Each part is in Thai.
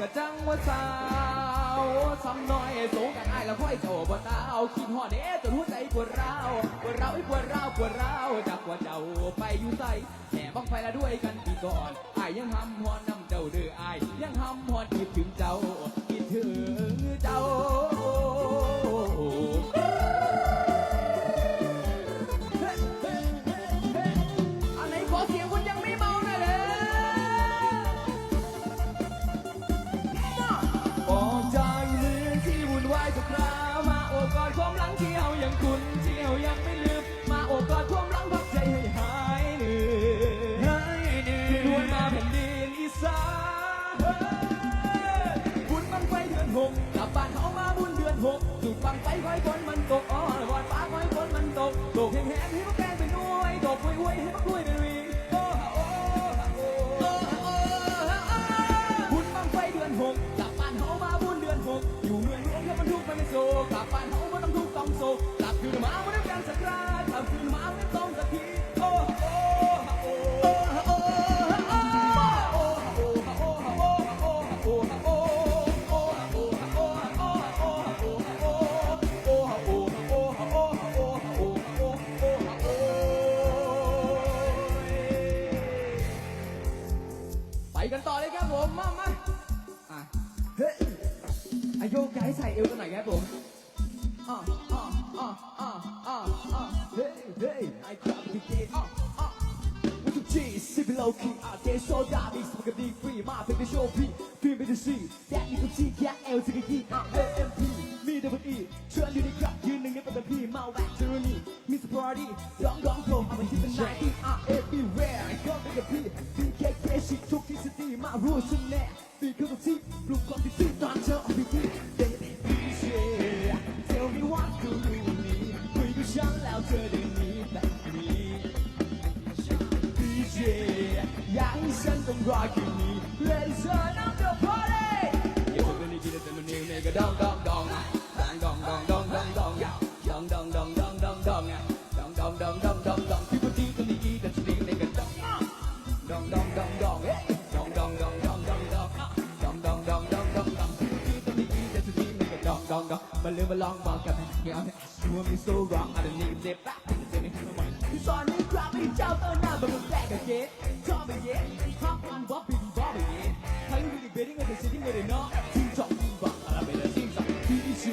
กะจังว่าสาวซ้ำน้อยสูงกันไอ้ายแล้วค่อยโตบ่ตาเอาคิดหอดเอจนหัวใจปวดร้าวปวดร้าวไอ้ปวดร้าวปวดร้าวจากว่าเจ้าไปอยู่ใส่แห่บังไฟละด้วยกันปีก่อนไอ้ายยังหำหอนนำเจ้าเด้อไอ้ายยังหำหอนคิดถึงเจ้าคิดถึง คอยฝนมันตกอ้อนวอนฟ้าคอยฝนมันตกตกแห้งๆให้พวกแกงเป็นน้วยตกห่วยให้พวกกล้วยเป็นวีโอ้ฮะโอ้ฮะโอ้โอ้ฮะโอ้ฮะอ้าบุญบังไฟเดือนหกกลับบ้านเขามาบุญเดือนหกอยู่เมืองหลวงแค่บรรทุกข์มันไม่โซกลับบ้านเขามันต้องทุกต้องโศกกลับคืนมาไม่ได้การสักราชกลับคืนมาไม่ต้อง ไปกันต่อเลยครับผมมามาอะเฮ้ยอายุกายใส่เอวกันหน่อยครับผมอะอะอะอะอะอะเฮ้ยเฮ้ยไอ้ครับดีเจอะอะ G, sipping low key, out there, so that is smoking D free. My baby show P, P me to C, that you can see, yeah, L to the D, L M P, me double E, turn you the crap, you know, never the P, my whack journey, Mr. Party, young, young, go, I'm a hit the 90, I everywhere. မှာအရိုးရှင်နဲ့ Because I see blue coffee too dark to be baby yeah tell me what to do with me when you shout louder than me back me DJ ရိုင်းစံတော့ rock me let's turn up the party ရေပေါ်ကနေကြည့်တဲ့တလူနေနဲ့ကတောင်းတောင်း มาลืมมาลองบอกกับแม่เอาเนี่ย You want me so wrong I don't need to dip back in the same way ที่สอนให้ครับให้เจ้าต้นหน้าบังแรกกับเกตชอบไปเย็นชอบฟังบ๊อบบี้บ๊อบไปเย็นทั้งวิดีเบดิ้งกับเดซิติ้งกับเดนอที่ชอบฟังอะไรไปเลยที่สองที่เช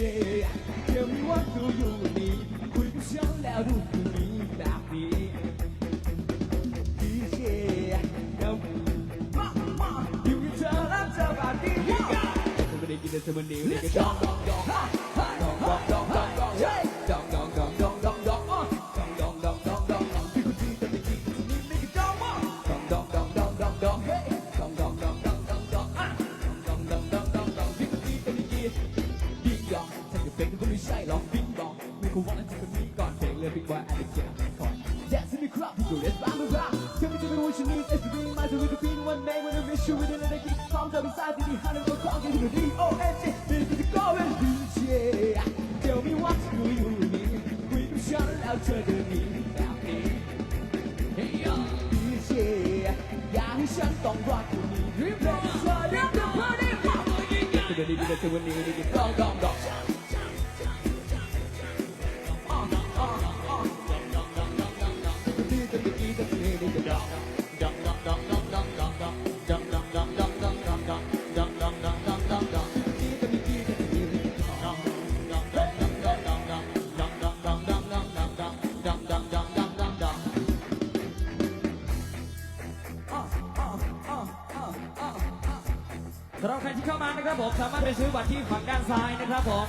ย Tell me what do you need คุยกับฉันแล้วดูคืนนี้แบบนี้ที่เชย Tell me มามาอยู่กับเธอแล้ Shoot it in the kick, palms up inside, the the D-O-N-G, this is the glory. yeah Tell me what do you need คุยกับฉันแล้วเธอเดินหนีแบบนี้ Hey yo yeah อย่าให้ฉันต้องรักคนนี้ Dream on Dream on Party Rock เดี๋ยวนี้เดี๋ยวจะวันนี้เดี๋ยวดองดองดองดองำหรับใครที่เข้ามานะครับผมสามารถไปซื้อบัตรที่ฝั่งด้านซ้ายนะครับผม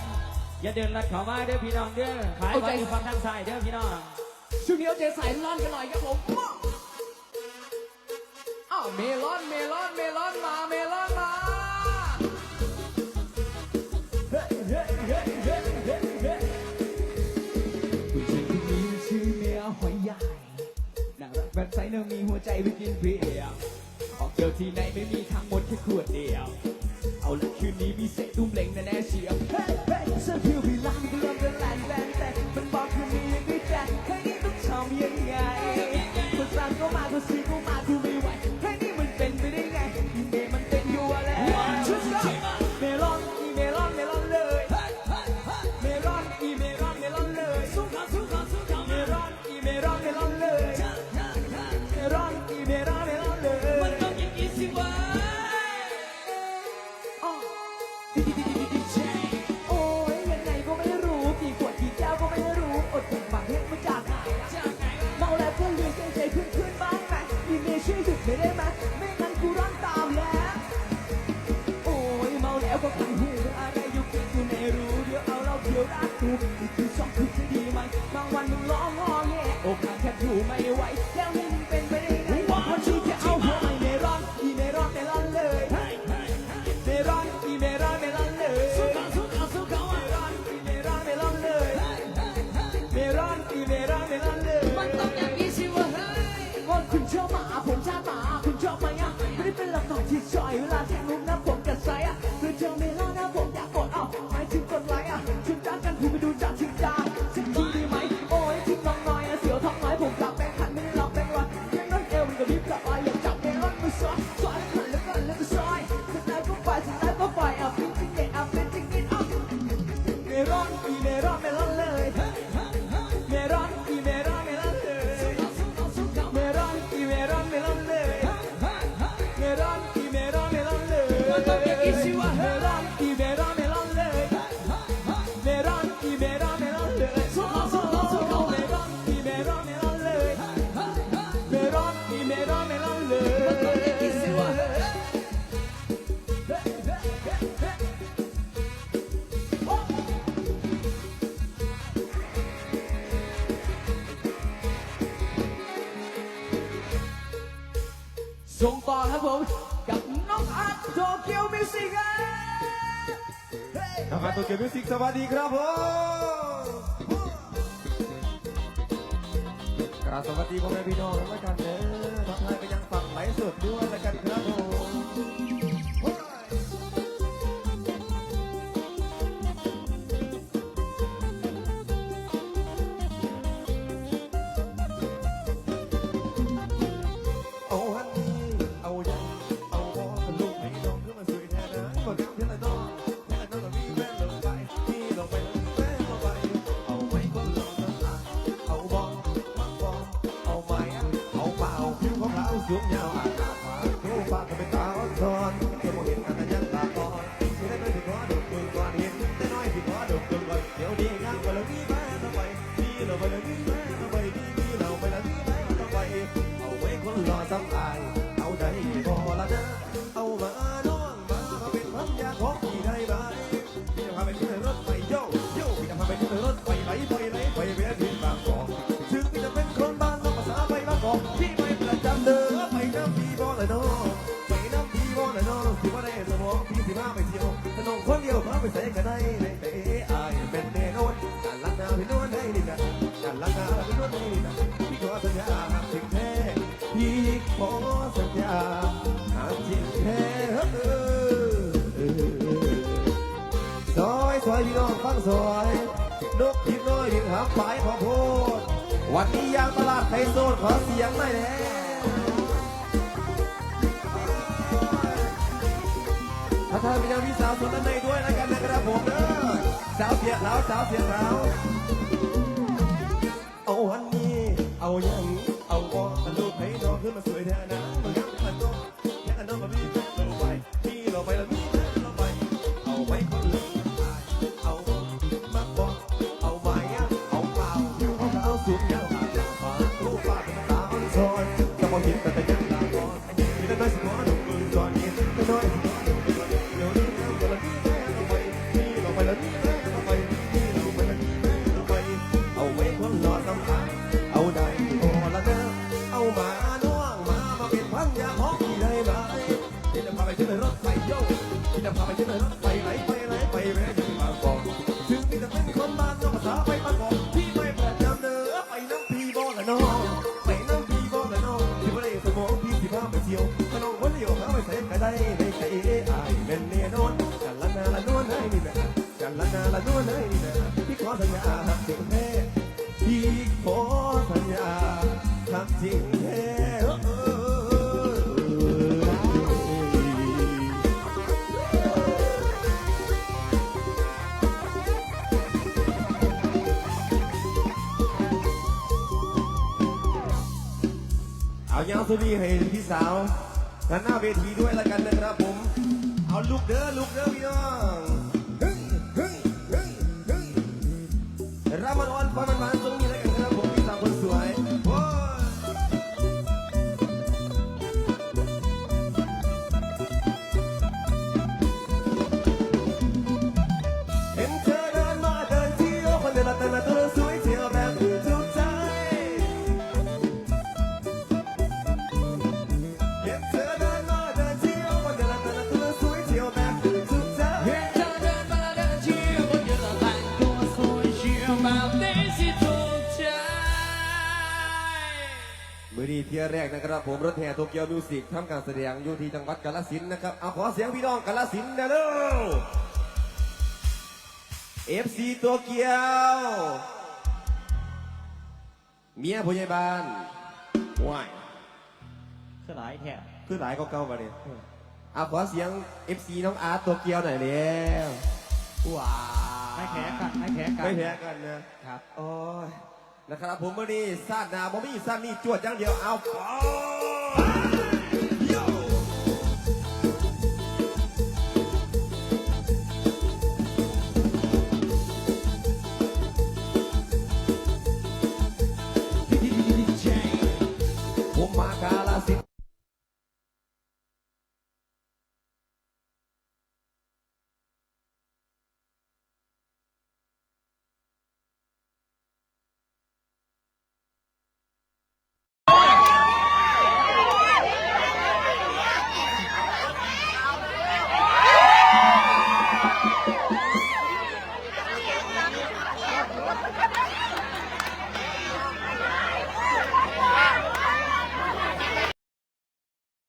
อย่าเดินลัดเข้ามาเด้อพี่น้องเด้อขายบัตรอยู่ฝั่งด้านซ้ายเด้อพี่น้องช่วงนี้เอาใจใส่ร้อนกันหน่อยครับผมว้าวอ้าวเมลอนเมลอนเมลอนมาเมลอนมาเฮ้ยเฮ้ยเฮ้ยเฮ้ยเฮ้ยเฮ้ยผู้ชายคนนี้ชื่อเมียหอยใหญ่น่ารักแบบใสเนื้อมีหัวใจไปกินเบียร์ออกเที่ยวที่ไหนไม่มี นี้มีเซ็ตตุ้มเล็งแน่เชียวเฮ้ยเฮ้ยฉันเพียวพี่ล้างก็เริ่มจะแหลนแลนแต่มันบอกคืนนี้ยังไม่แจ้งเฮ้ยนี่ต้องทำยังไงคนสั่งก็มาคนซื้อก็มา มึงร้องงอแงโอกาสแค่ดูไม่ไหว องอย่างนี้สิวะส่งต่อครับผม โตเกียวมิวสิกครับน้องตโตเกียวมิวสิกสวัสดีครับผมกราบสวัสดีพ่อแม่พี่น้องแล้วกันเด้อทักทายไปยังฝั่งไหลสุดด้วยแล้วกันครับผม ของเราสูงยาวอากาศมาทูปากก็เป็นตาอ่อนช้อนเมื่อเห็นกันแต่ยังตาตอนที่ได้ไม่ถึงขอดูดูก่อนเห็นแต่น้อยที่ขอดูดูก่อนเดี๋ยวดีงามกว่าเรามีแฟนลงไปที่เราไปแล้วมีแฟนลงไปดีดีเราไปแล้วมีแฟนลงไปเอาไว้คนรอสำอายเอาใจพอละนะเอามาน้องมาเป็นพันยาของ ไปใส่กันได้ในเตะอายเป็นแน่นอนการลักนาพี่นวลได้นี่นะการลักนาพี่นวลได้นี่นะพี่ขอสัญญาหากถึงแท้พี่ขอสัญญาหากถึงแท้เออซอยซอยพี่น้องฟังซอยนกพิมน้อยพิมหางฝายขอโพดวันนี้ยางตลาดไทยโซนขอเสียงหน่อยแน่ ถ้าท่านเป็นยังพี่สาวส่วนด้านในด้วยนะกันนะครับผมเด้อสาวเสียขาวสาวเสียขาวเอาวันนี้ เอายังเอาบอลลูกให้น้องขึ้นมาสวยแท้นะมันยังมันก็แค่น้องมาพี่เราไปพี่เราไปแล้วพี่เราไป เอาไว้คนละเอามาบอกเอาไม้เอาเปล่าอยู่เอาสูงยาวหาจากฟ้าลูกฟ้าเป็นตาอ่อนซอยจะมองเห็นแต่แต่ ละนาละนวลให้นี่แหละพี่ขอสัญญาหักจริงแท้พี่ขอสัญญาหักจริงแท้เอายาวสุดีให้พี่สาวกันหน้าเวทีด้วยแล้วกันนะครับผม เอาลูกเด้อลูกเด้อพี่น้อง รามัน ที่ยแรกนะครับผมรถแห่โตเกียวมิวสิกทำการแสดงอยู่ที่จังหวัดกาฬสินธุ์นะครับเอาขอเสียงพี่น้องกาฬสินธุ์นะเด้อ FC ตัวเกียว เมียผู้ใหญ่บ้านว้ายคือหลายแท้คือหลายก็เก่าๆมาเนี่ยเอาขอเสียง FC น้องอาร์ตตัวเกียวหน่อยแล้วว้าไม่แพ้กันไม่แพ้กันไม่แพ้กันนะครับโอ้ย นะครับผมวันนี้ซาดนาบ่มีซาดนี่จวดอย่างเดียวเอา